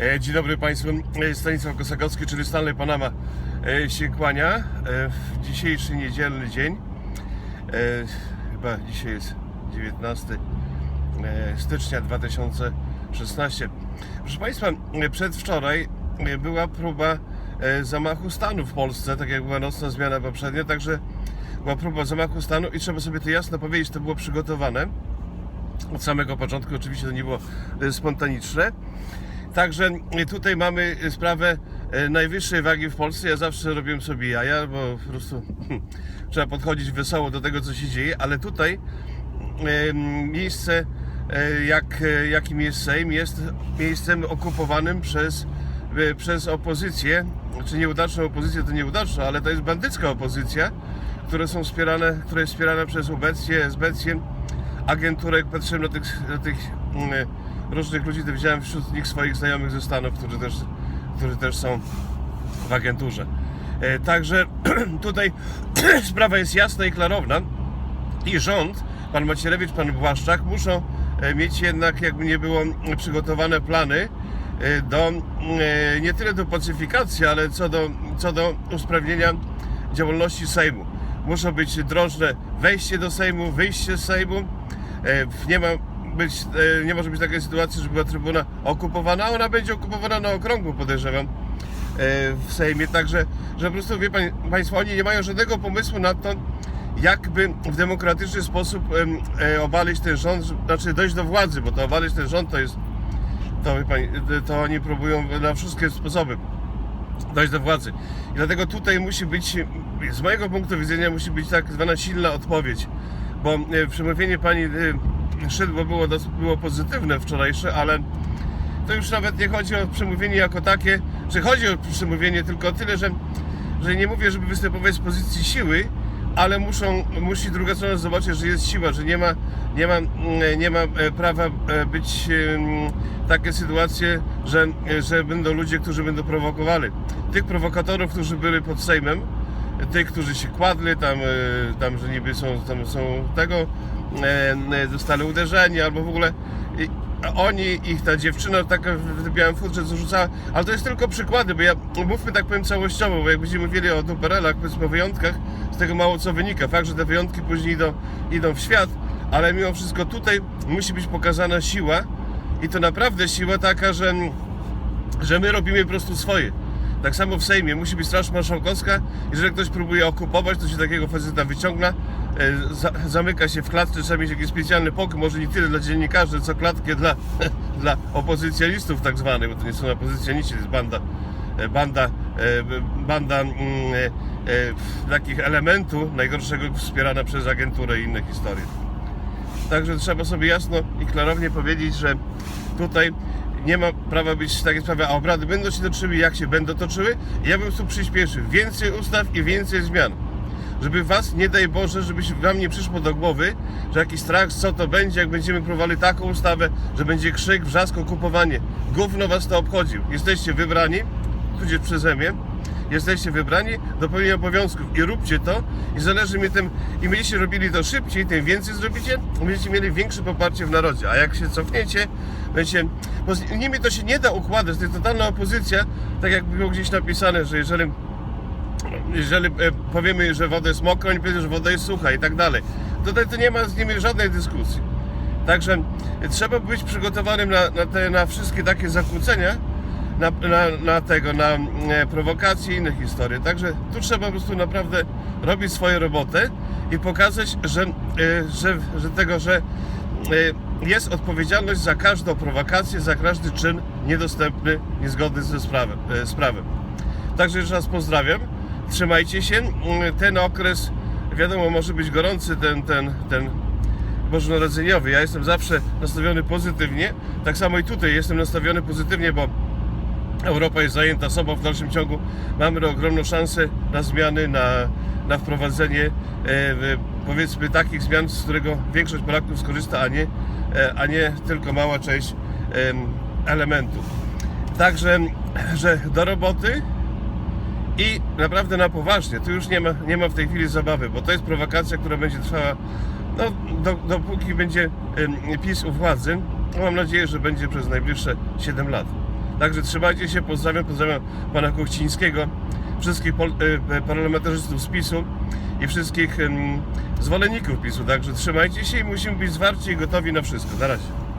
E, Dzień dobry Państwu, E, Stanisław Kosakowski, czyli Stanley Panama e, się kłania w dzisiejszy niedzielny dzień. Chyba dzisiaj jest 19 e, stycznia 2016. Proszę Państwa, przedwczoraj była próba zamachu stanu w Polsce, tak jak była nocna zmiana poprzednia, także była próba zamachu stanu i trzeba sobie to jasno powiedzieć, to było przygotowane od samego początku, oczywiście to nie było spontaniczne. Także e, tutaj mamy sprawę e, najwyższej wagi w Polsce. Ja zawsze robiłem sobie jaja, bo po prostu hmm, trzeba podchodzić wesoło do tego, co się dzieje, ale tutaj miejsce, e, jak, e, jakim jest Sejm, jest miejscem okupowanym przez, e, przez opozycję, czy nieudaczną opozycję, to nieudaczna, ale to jest bandycka opozycja, które są wspierane, jest wspierana przez ubecję, esbecję, agenturę, patrzyłem na tych, na tych mm, różnych ludzi, to widziałem wśród nich swoich znajomych ze Stanów, którzy też, którzy też są w agenturze. E, Także tutaj sprawa jest jasna i klarowna i rząd, pan Macierewicz, pan Błaszczak muszą e, mieć jednak, jakby nie było, przygotowane plany e, do, nie tyle do pacyfikacji, ale co do, co do usprawnienia działalności Sejmu. Muszą być drożne wejście do Sejmu, wyjście z Sejmu. Nie ma być, e, nie może być takiej sytuacji, żeby była trybuna okupowana. Ona będzie okupowana na okrągło, podejrzewam, e, w Sejmie. Także, że po prostu, wie pan, Państwo, oni nie mają żadnego pomysłu na to, jakby w demokratyczny sposób e, obalić ten rząd, znaczy dojść do władzy, bo to obalić ten rząd to jest, to, wie pani, to oni próbują na wszystkie sposoby dojść do władzy. I dlatego tutaj musi być, z mojego punktu widzenia, musi być tak zwana silna odpowiedź, bo przemówienie pani Szydło było, było pozytywne wczorajsze, ale to już nawet nie chodzi o przemówienie jako takie, że chodzi o przemówienie tylko o tyle, że, że nie mówię, żeby występować z pozycji siły, ale muszą, musi druga strona zobaczyć, że jest siła, że nie ma, nie ma, mm, nie ma e, prawa e, być takie sytuacje, że, e, że będą ludzie, którzy będą prowokowali. Tych prowokatorów, którzy byli pod Sejmem, tych, którzy się kładli, tam, tam że niby są, tam są tego, e, e, zostali uderzeni, albo w ogóle oni, ich ta dziewczyna taka w białym futrze co rzucała, ale to jest tylko przykłady, bo ja, mówmy tak powiem całościowo, bo jak będziemy mówili o duperelach, powiedzmy o wyjątkach, z tego mało co wynika. Fakt, że te wyjątki później idą, idą w świat, ale mimo wszystko tutaj musi być pokazana siła i to naprawdę siła taka, że że my robimy po prostu swoje. Tak samo w Sejmie musi być Straż Marszałkowska. Jeżeli ktoś próbuje okupować, to się takiego faceta wyciągna, e, zamyka się w klatce, trzeba mieć jakiś specjalny pokój, może nie tyle dla dziennikarzy, co klatkę dla, dla opozycjonistów tak zwanych, bo to nie są opozycjoniści, to jest banda, e, banda, e, banda mm, e, e, takich elementów najgorszego wspierana przez agenturę i inne historie. Także trzeba sobie jasno i klarownie powiedzieć, że tutaj nie ma prawa być takie sprawy, a obrady będą się toczyły, jak się będą toczyły. Ja bym tu przyspieszył. Więcej ustaw i więcej zmian. Żeby was, nie daj Boże, żeby wam nie przyszło do głowy, że jakiś strach, co to będzie, jak będziemy próbowali taką ustawę, że będzie krzyk, wrzask, okupowanie. Gówno was to obchodził. Jesteście wybrani, tudzież przeze mnie, jesteście wybrani do pełnienia obowiązków i róbcie to i zależy mi tym, im będziecie robili to szybciej, tym więcej zrobicie, będziecie mieli większe poparcie w narodzie, a jak się cofniecie, będziecie, bo z nimi to się nie da układać, to jest totalna opozycja, tak jak było gdzieś napisane, że jeżeli jeżeli e, powiemy, że woda jest mokra, oni powiedzą, że woda jest sucha i tak dalej. Tutaj to nie ma z nimi żadnej dyskusji. Także e, trzeba być przygotowanym na, na, te, na wszystkie takie zakłócenia, na, na, na tego, na e, prowokacje i inne historie. Także tu trzeba po prostu naprawdę robić swoją robotę i pokazać, że, że, że tego, że jest odpowiedzialność za każdą prowokację, za każdy czyn niedostępny, niezgodny ze sprawem. Także jeszcze raz pozdrawiam. Trzymajcie się. Mm, Ten okres, wiadomo, może być gorący, ten, ten, ten bożonarodzeniowy. Ja jestem zawsze nastawiony pozytywnie. Tak samo i tutaj jestem nastawiony pozytywnie, bo Europa jest zajęta sobą w dalszym ciągu. Mamy ogromną szansę na zmiany, na, na wprowadzenie e, powiedzmy takich zmian, z którego większość Polaków skorzysta, a nie, e, a nie tylko mała część em, elementów. Także, że do roboty i naprawdę na poważnie, tu już nie ma, nie ma w tej chwili zabawy, bo to jest prowokacja, która będzie trwała, no, do, dopóki będzie PiS u władzy, mam nadzieję, że będzie przez najbliższe 7 lat. Także trzymajcie się, pozdrawiam, pozdrawiam pana Kuchcińskiego, wszystkich pol, e, e, parlamentarzystów z PiSu i wszystkich zwolenników PiSu. Także trzymajcie się i musimy być zwarci i gotowi na wszystko. Na razie.